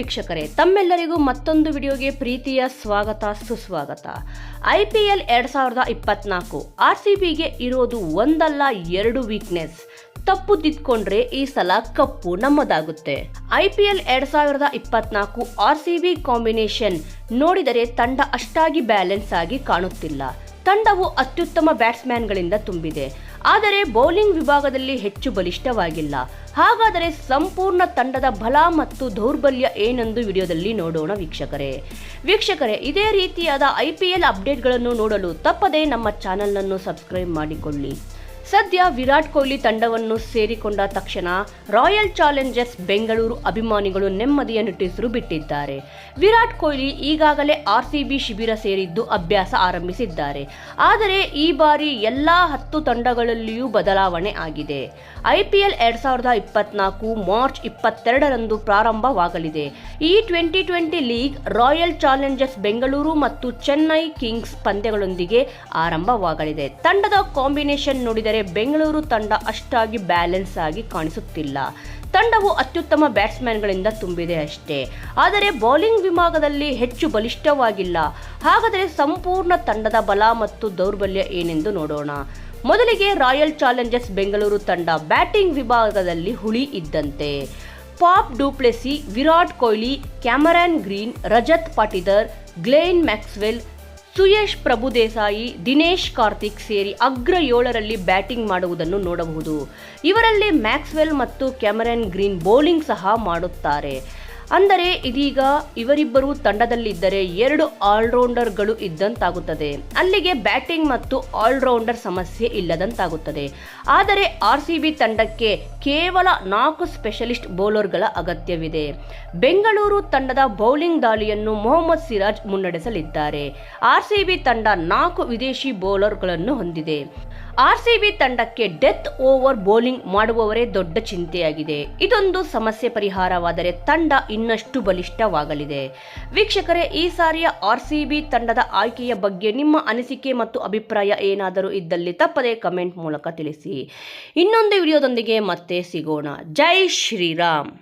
ವೀಕ್ಷಕರೇ, ತಮ್ಮೆಲ್ಲರಿಗೂ ಮತ್ತೊಂದು ವಿಡಿಯೋಗೆ ಪ್ರೀತಿಯ ಸ್ವಾಗತ, ಸುಸ್ವಾಗತ. ಐ ಪಿ ಎಲ್ ಎರಡು ಸಾವಿರದ ಇಪ್ಪತ್ನಾಲ್ಕು, ಆರ್ ಸಿ ಬಿಗೆ ಇರೋದು ಒಂದಲ್ಲ, ಎರಡು ವೀಕ್ನೆಸ್ ತಪ್ಪು ತಿದ್ಕೊಂಡ್ರೆ ಈ ಸಲ ಕಪ್ಪು ನಮ್ಮದಾಗುತ್ತೆ. ಐ ಪಿ ಎಲ್ ಎರಡ್ ಸಾವಿರದ ಇಪ್ಪತ್ನಾಲ್ಕು, ಆರ್ ಸಿ ಬಿ ಕಾಂಬಿನೇಷನ್ ನೋಡಿದರೆ ತಂಡ ಅಷ್ಟಾಗಿ ಬ್ಯಾಲೆನ್ಸ್ ಆಗಿ ಕಾಣುತ್ತಿಲ್ಲ. ತಂಡವು ಅತ್ಯುತ್ತಮ ಬ್ಯಾಟ್ಸ್ಮ್ಯಾನ್ಗಳಿಂದ ತುಂಬಿದೆ. ಆದರೆ ಬೌಲಿಂಗ್ ವಿಭಾಗದಲ್ಲಿ ಹೆಚ್ಚು ಬಲಿಷ್ಠವಾಗಿಲ್ಲ. ಹಾಗಾದರೆ ಸಂಪೂರ್ಣ ತಂಡದ ಬಲ ಮತ್ತು ದೌರ್ಬಲ್ಯ ಏನೆಂದು ವಿಡಿಯೋದಲ್ಲಿ ನೋಡೋಣ ವೀಕ್ಷಕರೇ. ವೀಕ್ಷಕರೇ, ಇದೇ ರೀತಿಯಾದ ಐ ಪಿ ಎಲ್ ಅಪ್ಡೇಟ್ಗಳನ್ನು ನೋಡಲು ತಪ್ಪದೇ ನಮ್ಮ ಚಾನಲನ್ನು ಸಬ್ಸ್ಕ್ರೈಬ್ ಮಾಡಿಕೊಳ್ಳಿ. ಸದ್ಯ ವಿರಾಟ್ ಕೊಹ್ಲಿ ತಂಡವನ್ನು ಸೇರಿಕೊಂಡ ತಕ್ಷಣ ರಾಯಲ್ ಚಾಲೆಂಜರ್ಸ್ ಬೆಂಗಳೂರು ಅಭಿಮಾನಿಗಳು ನೆಮ್ಮದಿಯ ನಿಟ್ಟಿಸಲು ಬಿಟ್ಟಿದ್ದಾರೆ. ವಿರಾಟ್ ಕೊಹ್ಲಿ ಈಗಾಗಲೇ ಆರ್ ಸಿ ಬಿ ಶಿಬಿರ ಸೇರಿದ್ದು ಅಭ್ಯಾಸ ಆರಂಭಿಸಿದ್ದಾರೆ. ಆದರೆ ಈ ಬಾರಿ ಎಲ್ಲ ಹತ್ತು ತಂಡಗಳಲ್ಲಿಯೂ ಬದಲಾವಣೆ ಆಗಿದೆ. ಐ ಪಿ ಎಲ್ ಎರಡ್ ಸಾವಿರದ ಇಪ್ಪತ್ನಾಲ್ಕು ಮಾರ್ಚ್ ಇಪ್ಪತ್ತೆರಡರಂದು ಪ್ರಾರಂಭವಾಗಲಿದೆ. ಈ twenty twenty league Royal Challengers Bengaluru ಮತ್ತು ಚೆನ್ನೈ ಕಿಂಗ್ಸ್ ಪಂದ್ಯಗಳೊಂದಿಗೆ ಆರಂಭವಾಗಲಿದೆ. ತಂಡದ ಕಾಂಬಿನೇಷನ್ ನೋಡಿದರೆ ಬೆಂಗಳೂರು ತಂಡ ಅಷ್ಟಾಗಿ ಬ್ಯಾಲೆನ್ಸ್ ಆಗಿ ಕಾಣಿಸುತ್ತಿಲ್ಲ. ತಂಡವು ಅತ್ಯುತ್ತಮ ಬ್ಯಾಟ್ಸ್ಮನ್ಗಳಿಂದ ತುಂಬಿದೆ ಅಷ್ಟೇ. ಆದರೆ ಬೌಲಿಂಗ್ ವಿಭಾಗದಲ್ಲಿ ಹೆಚ್ಚು ಬಲಿಷ್ಠವಾಗಿಲ್ಲ. ಹಾಗಾದರೆ ಸಂಪೂರ್ಣ ತಂಡದ ಬಲ ಮತ್ತು ದೌರ್ಬಲ್ಯ ಏನೆಂದು ನೋಡೋಣ. ಮೊದಲಿಗೆ ರಾಯಲ್ ಚಾಲೆಂಜರ್ಸ್ ಬೆಂಗಳೂರು ತಂಡ ಬ್ಯಾಟಿಂಗ್ ವಿಭಾಗದಲ್ಲಿ ಹುಳಿ ಇದ್ದಂತೆ. Faf du Plessis, Virat Kohli, Cameron Green, Rajat Patidar, Glenn Maxwell Suyash Prabhudessai Dinesh Karthik ಸೇರಿ ಅಗ್ರ ಏಳರಲ್ಲಿ ಬ್ಯಾಟಿಂಗ್ ಮಾಡುವುದನ್ನು ನೋಡಬಹುದು. ಇವರಲ್ಲಿ ಮ್ಯಾಕ್ಸ್ವೆಲ್ ಮತ್ತು ಕ್ಯಾಮರನ್ ಗ್ರೀನ್ ಬೌಲಿಂಗ್ ಸಹ ಮಾಡುತ್ತಾರೆ. ಅಂದರೆ ಇದೀಗ ಇವರಿಬ್ಬರು ತಂಡದಲ್ಲಿದ್ದರೆ ಎರಡು ಆಲ್ರೌಂಡರ್ಗಳು ಇದ್ದಂತಾಗುತ್ತದೆ. ಅಲ್ಲಿಗೆ ಬ್ಯಾಟಿಂಗ್ ಮತ್ತು ಆಲ್ರೌಂಡರ್ ಸಮಸ್ಯೆ ಇಲ್ಲದಂತಾಗುತ್ತದೆ. ಆದರೆ ಆರ್ ಸಿ ಬಿ ತಂಡಕ್ಕೆ ಕೇವಲ ನಾಲ್ಕು ಸ್ಪೆಷಲಿಸ್ಟ್ ಬೌಲರ್ಗಳ ಅಗತ್ಯವಿದೆ. ಬೆಂಗಳೂರು ತಂಡದ ಬೌಲಿಂಗ್ ದಾಳಿಯನ್ನು ಮೊಹಮ್ಮದ್ ಸಿರಾಜ್ ಮುನ್ನಡೆಸಲಿದ್ದಾರೆ. ಆರ್ ಸಿ ಬಿ ತಂಡ ನಾಲ್ಕು ವಿದೇಶಿ ಬೌಲರ್ಗಳನ್ನು ಹೊಂದಿದೆ. ಆರ್ ಸಿ ಬಿ ತಂಡಕ್ಕೆ ಡೆತ್ ಓವರ್ ಬೌಲಿಂಗ್ ಮಾಡುವವರೇ ದೊಡ್ಡ ಚಿಂತೆಯಾಗಿದೆ. ಇದೊಂದು ಸಮಸ್ಯೆ ಪರಿಹಾರವಾದರೆ ತಂಡ ಇನ್ನಷ್ಟು ಬಲಿಷ್ಠವಾಗಲಿದೆ. ವೀಕ್ಷಕರೇ, ಈ ಸಾರಿಯ ಆರ್ ಸಿ ಬಿ ತಂಡದ ಆಯ್ಕೆಯ ಬಗ್ಗೆ ನಿಮ್ಮ ಅನಿಸಿಕೆ ಮತ್ತು ಅಭಿಪ್ರಾಯ ಏನಾದರೂ ಇದ್ದಲ್ಲಿ ತಪ್ಪದೆ ಕಮೆಂಟ್ ಮೂಲಕ ತಿಳಿಸಿ. ಇನ್ನೊಂದು ವಿಡಿಯೋದೊಂದಿಗೆ ಮತ್ತೆ ಸಿಗೋಣ. ಜೈ ಶ್ರೀರಾಮ್!